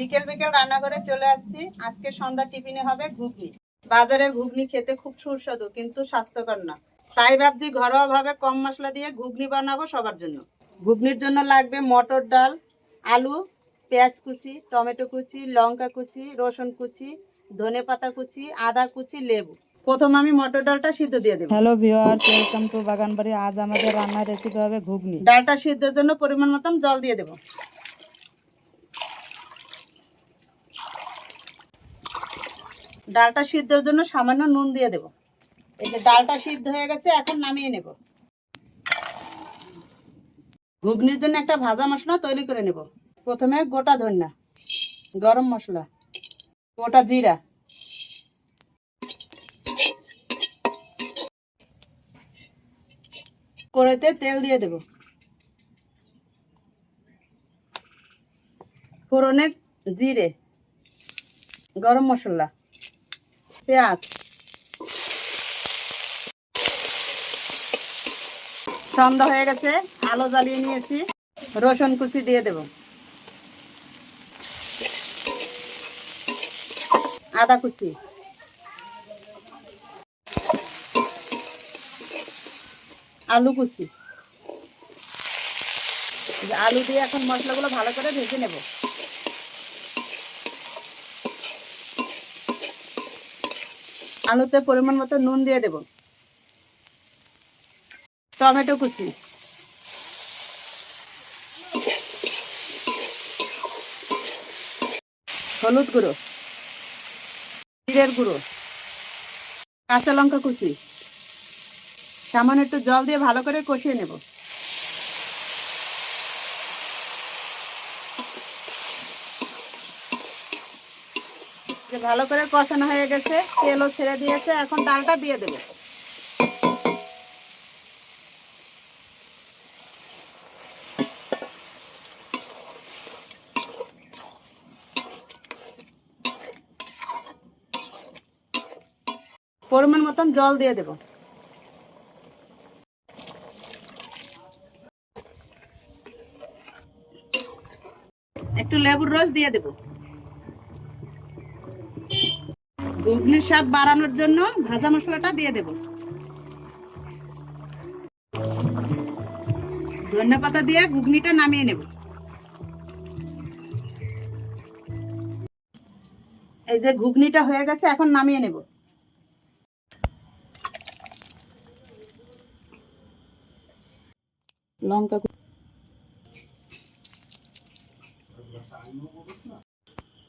বিকেল বিকেল রান্না করে চলে আসছি। আজকে সন্ধ্যা টিফিনে হবে ঘুগনি। বাজারের ঘুগনি খেতে খুব সুস্বাদু কিন্তু স্বাস্থ্যকর না। তাই ভাবছি ঘরোয়া ভাবে কম মশলা দিয়ে ঘুগনি বানাবো সবার জন্য। ঘুগনির জন্য লাগবে মটর ডাল আলু পেঁয়াজ কুচি টমেটো কুচি লঙ্কা কুচি রসুন কুচি ধনে পাতা কুচি আদা কুচি লেবু। প্রথম আমি মটর ডালটা সিদ্ধ দিয়ে দেবো। Hello viewers welcome to Baganbari আজ আমাদের রান্নার রেসিপি হবে ঘুগনি। ডালটা সিদ্ধের জন্য পরিমাণ মতন জল দিয়ে দেবো। ডালটা সিদ্ধর জন্য সামান্য নুন দিয়ে দেব। এই যে ডালটা সিদ্ধ হয়ে গেছে, এখন নামিয়ে নেব। ঘুগনির জন্য একটা ভাজা মশলা তৈরি করে নেব। প্রথমে গোটা ধনিয়া, গরম মশলা, গোটা জিরা। কড়াইতে তেল দিয়ে দেব। ফোড়নে জিরে, গরম মশলা পেঁয়াজ। সন্ধ্যা হয়ে গেছে, আলো জ্বালিয়ে নিয়েছি, রসুন কুচি দিয়ে দেব। আদা কুচি। আলু কুচি। আলু দিয়ে এখন মশলাগুলো ভালো করে ভেজে নেব। আলুতে পরিমাণ মতো নুন দিয়ে দেব। টমেটো কুচি। হলুদ গুঁড়ো। জিরের গুঁড়ো। কাঁচা লঙ্কা কুচি। সামান্য একটু জল দিয়ে ভালো করে কষিয়ে নেব। যে ভালো করে কষানো হয়ে গেছে, তেলও ছেড়ে দিয়েছে, এখন ডালটা দিয়ে দেবো। পরিমাণ মতন জল দিয়ে দেবো। একটু লেবুর রস দিয়ে দেব। ঘুগনির স্বাদ বাড়ানোর জন্য ভাজা মশলাটা দিয়ে দেব। ধনে পাতা দিয়ে ঘুগনিটা নামিয়ে নেব। এই যে ঘুগনিটা হয়ে গেছে, এখন নামিয়ে নেব। লঙ্কা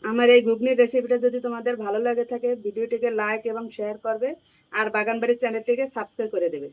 আমার এই ঘুগনির রেসিপিটা যদি তোমাদের ভালো লাগে থাকে, ভিডিওটিকে লাইক এবং শেয়ার করবে, আর বাগানবাড়ির চ্যানেলটিকে সাবস্ক্রাইব করে দেবে।